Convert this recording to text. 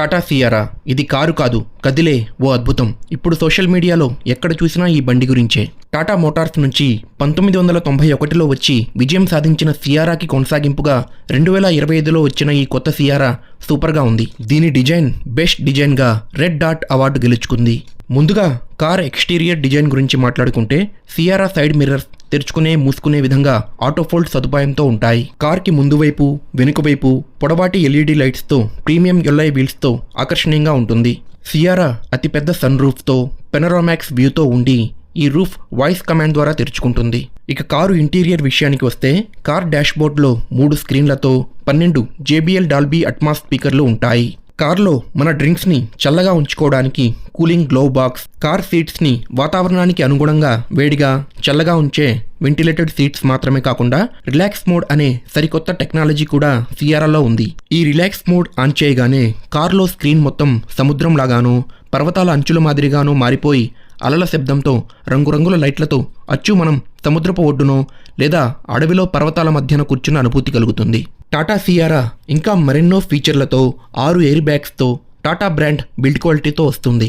Tata Sierra. ఇది car కాదు. కదిలే ఓ అద్భుతం. ఇప్పుడు సోషల్ మీడియాలో ఎక్కడ చూసినా ఈ బండి గురించే. టాటా మోటార్స్ నుంచి పంతొమ్మిది వందల తొంభై ఒకటిలో వచ్చి విజయం సాధించిన సియారాకి కొనసాగింపుగా రెండు వేల ఇరవై ఐదులో వచ్చిన ఈ కొత్త సియారా సూపర్గా ఉంది. దీని డిజైన్ బెస్ట్ డిజైన్గా రెడ్ డాట్ అవార్డు గెలుచుకుంది. ముందుగా కార్ ఎక్స్టీరియర్ డిజైన్ గురించి మాట్లాడుకుంటే సియారా సైడ్ మిర్రర్స్ తెరుచుకునే మూసుకునే విధంగా ఆటోఫోల్డ్ సదుపాయంతో ఉంటాయి. కార్కి ముందు వైపు వెనుక వైపు పొడవాటి ఎల్ఈడి లైట్స్తో ప్రీమియం ఎల్ఐ వీల్స్తో ఆకర్షణీయంగా ఉంటుంది. సియారా అతిపెద్ద సన్ రూఫ్తో పెనరామాక్స్ వ్యూతో ఉండి ఈ రూఫ్ వాయిస్ కమాండ్ ద్వారా తెరుచుకుంటుంది. ఇక కారు ఇంటీరియర్ విషయానికి వస్తే కార్ డాష్బోర్డ్లో మూడు స్క్రీన్లతో పన్నెండు జేబిఎల్ డాల్బీ అట్మాస్ స్పీకర్లు ఉంటాయి. కార్లో మన డ్రింక్స్ని చల్లగా ఉంచుకోవడానికి కూలింగ్ గ్లో బాక్స్ కార్ సీట్స్ని వాతావరణానికి అనుగుణంగా వేడిగా చల్లగా ఉంచే వెంటిలేటెడ్ సీట్స్ మాత్రమే కాకుండా రిలాక్స్ మోడ్ అనే సరికొత్త టెక్నాలజీ కూడా సియారాలో ఉంది. ఈ రిలాక్స్ మోడ్ ఆన్ చేయగానే కార్లో స్క్రీన్ మొత్తం సముద్రం లాగానో పర్వతాల అంచుల మాదిరిగానో మారిపోయి అలల శబ్దంతో రంగురంగుల లైట్లతో అచ్చు మనం సముద్రపు ఒడ్డునో లేదా అడవిలో పర్వతాల మధ్యన కూర్చున్న అనుభూతి కలుగుతుంది. టాటా సియారా ఇంకా మరెన్నో ఫీచర్లతో ఆరు ఎయిర్ బ్యాగ్స్తో టాటా బ్రాండ్ బిల్డ్ క్వాలిటీతో వస్తుంది.